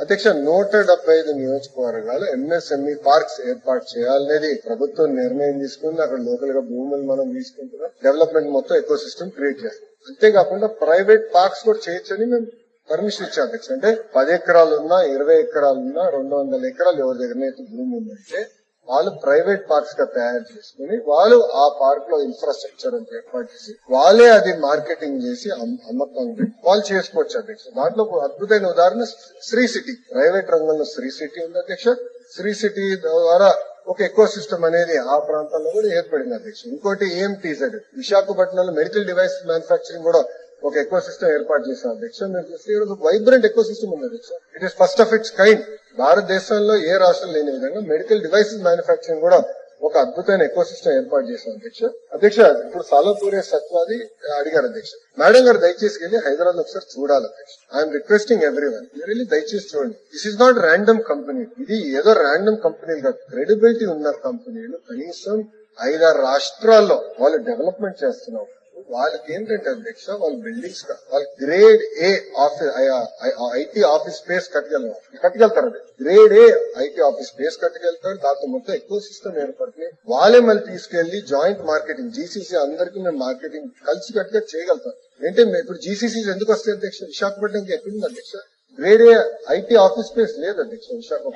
అధ్యక్ష నూట డెబ్బై ఐదు నియోజకవర్గాలు ఎంఎస్ఎంఈ పార్క్స్ ఏర్పాటు చేయాలనేది ప్రభుత్వం నిర్ణయం తీసుకుంది. అక్కడ లోకల్గా భూములు మనం తీసుకుంటున్నాం. డెవలప్మెంట్ మొత్తం ఎకో సిస్టమ్ క్రియేట్ చేస్తాం. అంతేకాకుండా ప్రైవేట్ పార్క్స్ కూడా చేయొచ్చని మేము పర్మిషన్ ఇచ్చాం అధ్యక్ష. అంటే పది ఎకరాలు ఉన్నా ఇరవై ఎకరాలు ఉన్నా రెండు వందల ఎకరాలు ఎవరి దగ్గర భూమి ఉందంటే వాళ్ళు ప్రైవేట్ పార్క్స్గా తయారు చేసుకుని వాళ్ళు ఆ పార్క్లో ఇన్ఫ్రాస్ట్రక్చర్ ఏర్పాటు చేసి వాళ్ళే అది మార్కెటింగ్ చేసి అమ్- అమ్మకం వాళ్ళు చేసుకోవచ్చు అధ్యక్ష. దాంట్లో ఒక అద్భుతమైన ఉదాహరణ శ్రీ సిటీ. ప్రైవేట్ రంగంలో శ్రీ సిటీ ఉంది అధ్యక్ష. శ్రీ సిటీ ద్వారా ఒక ఎకో సిస్టమ్ అనేది ఆ ప్రాంతంలో కూడా ఏర్పడింది అధ్యక్ష. ఇంకోటి ఏఎంటీజెడ్ విశాఖపట్నంలో మెడికల్ డివైస్ మ్యానుఫాక్చరింగ్ కూడా ఒక ఎకో సిస్టమ్ ఏర్పాటు చేసిన అధ్యక్ష. మీరు చూస్తే వైబ్రెంట్ ఎకో సిస్టమ్ ఉంది అధ్యక్ష. It is first of its kind భారతదేశంలో ఏ రాష్ట్రం లేని విధంగా మెడికల్ డివైసెస్ మ్యానుఫాక్చరింగ్ కూడా ఒక అద్భుతమైన ఎకో సిస్టమ్ ఏర్పాటు చేశాం అధ్యక్ష. అధ్యక్ష ఇప్పుడు సాలపూరే సత్వాది అడిగారు అధ్యక్ష. మేడం గారు దయచేసి వెళ్ళి హైదరాబాద్ ఒకసారి చూడాలి అధ్యక్ష. ఐఎమ్ రిక్వెస్టింగ్ ఎవ్రీ వన్ వెళ్ళి దయచేసి చూడండి. This is not random company ఇది ఏదో ర్యాండమ్ కంపెనీలు కాదు క్రెడిబిలిటీ ఉన్న కంపెనీలు కనీసం ఐదారు రాష్ట్రాల్లో వాళ్ళు డెవలప్మెంట్ చేస్తున్నారు. వాళ్ళకి ఏంటంటే అధ్యక్ష వాళ్ళ బిల్డింగ్స్ వాళ్ళ grade A office IT office space కట్టగలరు కట్టగలుగుతారు అది. Grade A IT office space కట్టగలుగుతారు. దాంతో మొత్తం ఎక్కువ సిస్టమ్ ఏర్పడుతుంది వాళ్ళే మళ్ళీ తీసుకెళ్ళి జాయింట్ మార్కెటింగ్ జీసీసీ అందరికీ మేము మార్కెటింగ్ కలిసి కట్టుగా చేయగలుగుతాం. ఏంటంటే ఇప్పుడు జీసీసీ ఎందుకు వస్తాయి అధ్యక్ష? విశాఖపట్నంకి ఎక్కడుంది అధ్యక్ష? Grade A IT office space లేదు అధ్యక్ష విశాఖపట్నం.